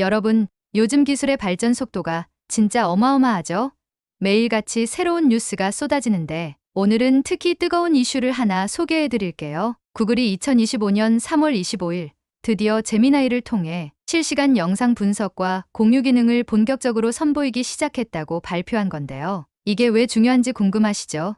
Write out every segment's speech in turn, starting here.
여러분, 요즘 기술의 발전 속도가 진짜 어마어마하죠? 매일같이 새로운 뉴스가 쏟아지는데 오늘은 특히 뜨거운 이슈를 하나 소개해 드릴게요. 구글이 2025년 3월 25일 드디어 제미나이를 통해 실시간 영상 분석과 공유 기능을 본격적으로 선보이기 시작했다고 발표한 건데요. 이게 왜 중요한지 궁금하시죠?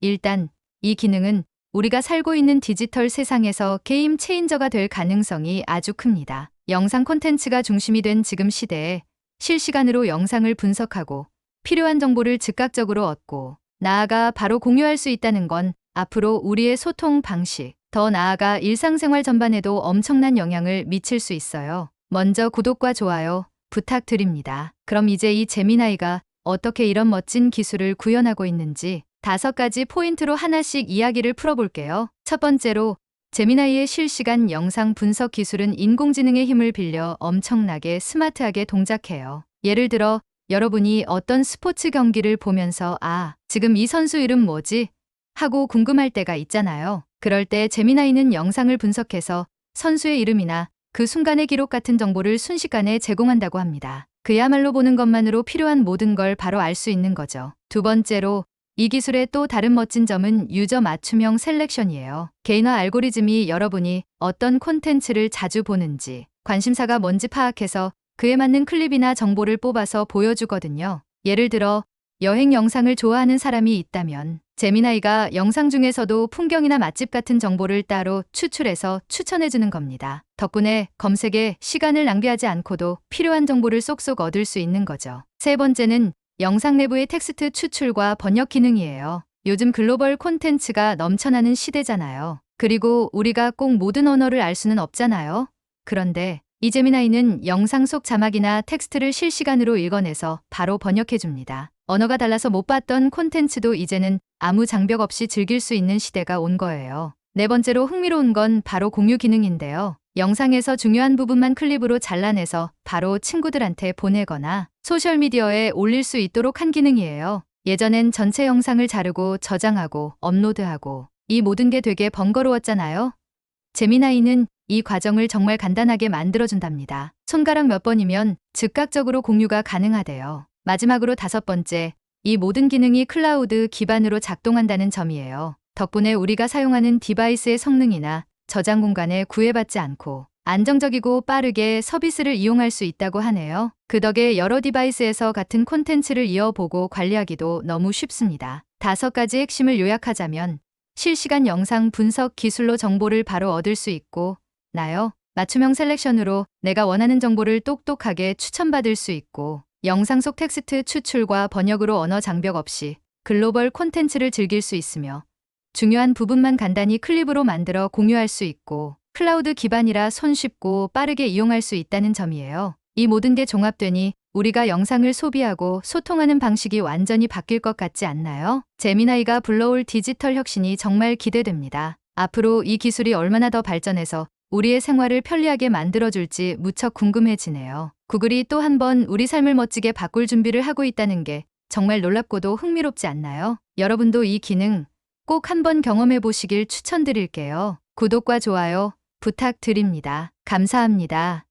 일단 이 기능은 우리가 살고 있는 디지털 세상에서 게임 체인저가 될 가능성이 아주 큽니다. 영상 콘텐츠가 중심이 된 지금 시대에 실시간으로 영상을 분석하고 필요한 정보를 즉각적으로 얻고 나아가 바로 공유할 수 있다는 건 앞으로 우리의 소통 방식, 더 나아가 일상생활 전반에도 엄청난 영향을 미칠 수 있어요. 먼저 구독과 좋아요 부탁드립니다. 그럼 이제 이 재미나이가 어떻게 이런 멋진 기술을 구현하고 있는지 다섯 가지 포인트로 하나씩 이야기를 풀어볼게요. 첫 번째로 제미나이의 실시간 영상 분석 기술은 인공지능의 힘을 빌려 엄청나게 스마트하게 동작해요. 예를 들어 여러분이 어떤 스포츠 경기를 보면서 아, 지금 이 선수 이름 뭐지? 하고 궁금할 때가 있잖아요. 그럴 때 제미나이는 영상을 분석해서 선수의 이름이나 그 순간의 기록 같은 정보를 순식간에 제공한다고 합니다. 그야말로 보는 것만으로 필요한 모든 걸 바로 알 수 있는 거죠. 두 번째로 이 기술의 또 다른 멋진 점은 유저 맞춤형 셀렉션이에요. 개인화 알고리즘이 여러분이 어떤 콘텐츠를 자주 보는지, 관심사가 뭔지 파악해서 그에 맞는 클립이나 정보를 뽑아서 보여주거든요. 예를 들어 여행 영상을 좋아하는 사람이 있다면 제미나이가 영상 중에서도 풍경이나 맛집 같은 정보를 따로 추출해서 추천해주는 겁니다. 덕분에 검색에 시간을 낭비하지 않고도 필요한 정보를 쏙쏙 얻을 수 있는 거죠. 세 번째는 영상 내부의 텍스트 추출과 번역 기능이에요. 요즘 글로벌 콘텐츠가 넘쳐나는 시대잖아요. 그리고 우리가 꼭 모든 언어를 알 수는 없잖아요. 그런데 이제미나이는 영상 속 자막이나 텍스트를 실시간으로 읽어내서 바로 번역해줍니다. 언어가 달라서 못 봤던 콘텐츠도 이제는 아무 장벽 없이 즐길 수 있는 시대가 온 거예요. 네 번째로 흥미로운 건 바로 공유 기능인데요. 영상에서 중요한 부분만 클립으로 잘라내서 바로 친구들한테 보내거나 소셜미디어에 올릴 수 있도록 한 기능이에요. 예전엔 전체 영상을 자르고 저장하고 업로드하고 이 모든 게 되게 번거로웠잖아요. 제미나이는 이 과정을 정말 간단하게 만들어준답니다. 손가락 몇 번이면 즉각적으로 공유가 가능하대요. 마지막으로 다섯 번째, 이 모든 기능이 클라우드 기반으로 작동한다는 점이에요. 덕분에 우리가 사용하는 디바이스의 성능이나 저장 공간에 구애받지 않고 안정적이고 빠르게 서비스를 이용할 수 있다고 하네요. 그 덕에 여러 디바이스에서 같은 콘텐츠를 이어보고 관리하기도 너무 쉽습니다. 다섯 가지 핵심을 요약하자면 실시간 영상 분석 기술로 정보를 바로 얻을 수 있고 나요. 맞춤형 셀렉션으로 내가 원하는 정보를 똑똑하게 추천받을 수 있고 영상 속 텍스트 추출과 번역으로 언어 장벽 없이 글로벌 콘텐츠를 즐길 수 있으며 중요한 부분만 간단히 클립으로 만들어 공유할 수 있고 클라우드 기반이라 손쉽고 빠르게 이용할 수 있다는 점이에요. 이 모든 게 종합되니 우리가 영상을 소비하고 소통하는 방식이 완전히 바뀔 것 같지 않나요? 제미나이가 불러올 디지털 혁신이 정말 기대됩니다. 앞으로 이 기술이 얼마나 더 발전해서 우리의 생활을 편리하게 만들어줄지 무척 궁금해지네요. 구글이 또 한 번 우리 삶을 멋지게 바꿀 준비를 하고 있다는 게 정말 놀랍고도 흥미롭지 않나요? 여러분도 이 기능 꼭 한번 경험해 보시길 추천드릴게요. 구독과 좋아요 부탁드립니다. 감사합니다.